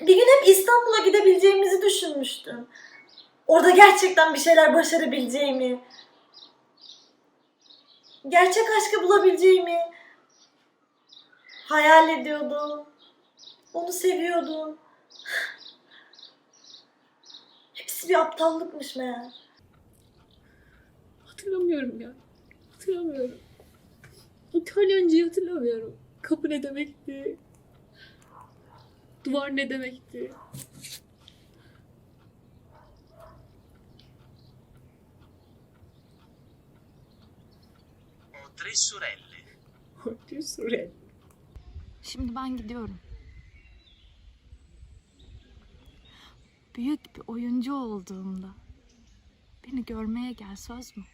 Bir gün hep İstanbul'a gidebileceğimizi düşünmüştüm. Orada gerçekten bir şeyler başarabileceğimi. Gerçek aşkı bulabileceğimi hayal ediyordum. Onu seviyordum. Hepsi bir aptallıkmış meğer. Hatırlamıyorum ya. Hatırlamıyorum. İtalyancayı hatırlamıyorum. Kapı ne demekti? Duvar ne demekti? Ho tre sorelle. Hortun Surel. Şimdi ben gidiyorum. Büyük bir oyuncu olduğumda beni görmeye gel söz mü?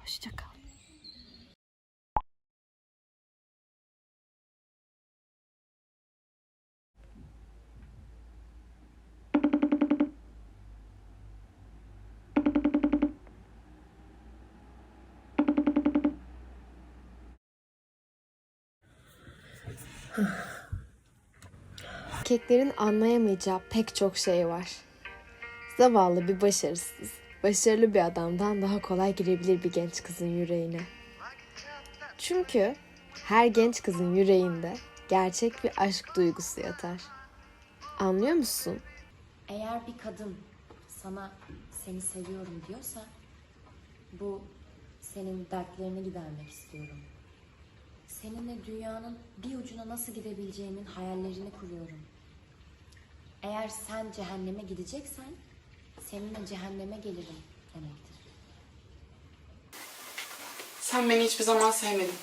Hoşça kal. Erkeklerin anlayamayacağı pek çok şey var. Zavallı bir başarısız, başarılı bir adamdan daha kolay girebilir bir genç kızın yüreğine. Çünkü her genç kızın yüreğinde gerçek bir aşk duygusu yatar. Anlıyor musun? Eğer bir kadın sana seni seviyorum diyorsa bu senin dertlerini gidermek istiyorum. Seninle dünyanın bir ucuna nasıl gidebileceğimin hayallerini kuruyorum. Eğer sen cehenneme gideceksen seninle cehenneme gelirim demektir. Sen beni hiçbir zaman sevmedin.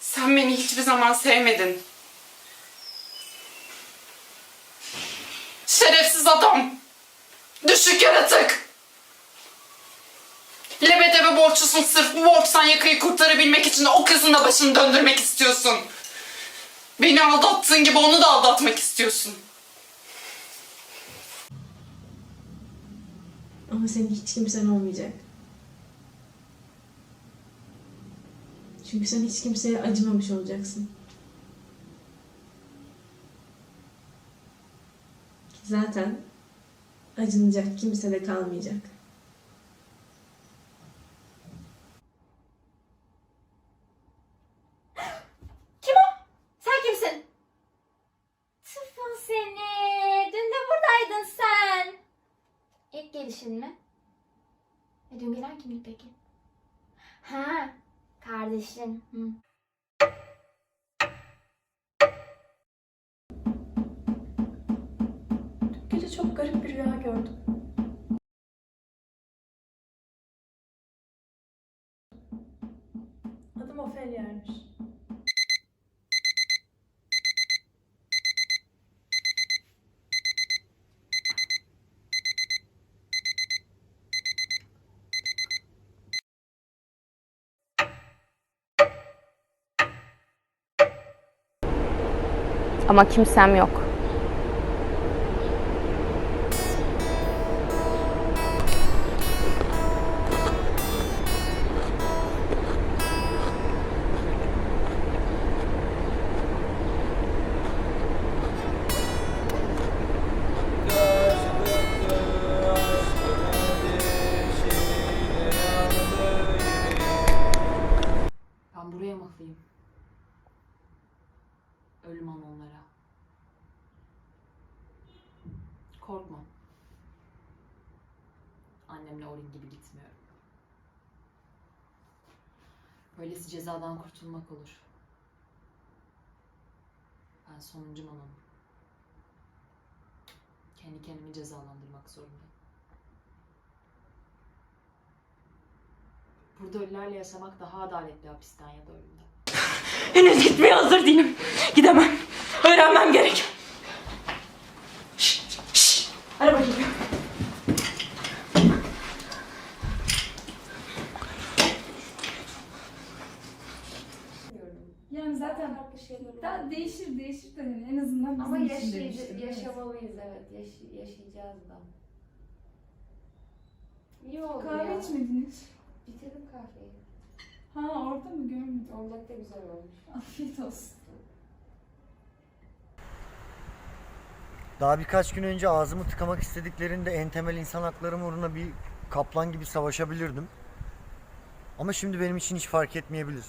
Sen beni hiçbir zaman sevmedin. Şerefsiz adam. Düşük yaratık. Borçlusun sırf bu borçtan yakayı kurtarabilmek için o kızın da başını döndürmek istiyorsun. Beni aldattığın gibi onu da aldatmak istiyorsun. Ama senin hiç kimsen olmayacak. Çünkü sen hiç kimseye acımamış olacaksın. Zaten acınacak kimse de kalmayacak. Sen kimsin? Tıfıl seni. Dün de buradaydın sen. Gelişin mi? E dün gelen kimdi peki? Ha, kardeşin. Hı. Gece çok garip bir rüya gördüm. Ama kimsem yok. Ölüm an onlara. Korkma. Annemle Orin gibi gitmiyorum. Böylesi cezadan kurtulmak olur. Ben sonuncu manım. Kendi kendimi cezalandırmak zorundayım. Burada ölülerle yaşamak daha adaletli hapisten ya da ölümden. Henüz gitmeye hazır değilim. Gidemem. Öğrenmem gerek. Şşş, şşş. Araba geliyor. Yani zaten daha değişir değişir de hani en azından bizim Ama için yaşayıcı, demiştim. Evet. yaşamalıyız evet. Yaş- yaşayacağız da. İyi oldu Kahve ya. içmediniz. Bitirdim kahveyi. Ha orada mı görmedim? Orada da güzel olmuş. Afiyet olsun. Daha birkaç gün önce ağzımı tıkamak istediklerinde en temel insan haklarım uğruna bir kaplan gibi savaşabilirdim. Ama şimdi benim için hiç fark etmeyebilir.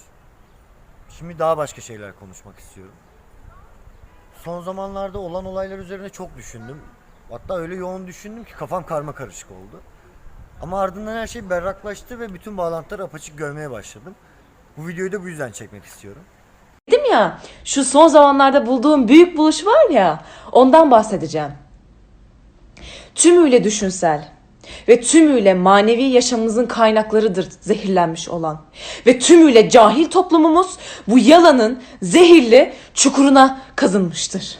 Şimdi daha başka şeyler konuşmak istiyorum. Son zamanlarda olan olaylar üzerine çok düşündüm. Hatta öyle yoğun düşündüm ki kafam karma karışık oldu. Ama ardından her şey berraklaştı ve bütün bağlantıları apaçık görmeye başladım. Bu videoyu da bu yüzden çekmek istiyorum. Dedim ya şu son zamanlarda bulduğum büyük buluş var ya ondan bahsedeceğim. Tümüyle düşünsel ve tümüyle manevi yaşamımızın kaynaklarıdır zehirlenmiş olan. Ve tümüyle cahil toplumumuz bu yalanın zehirli çukuruna kazınmıştır.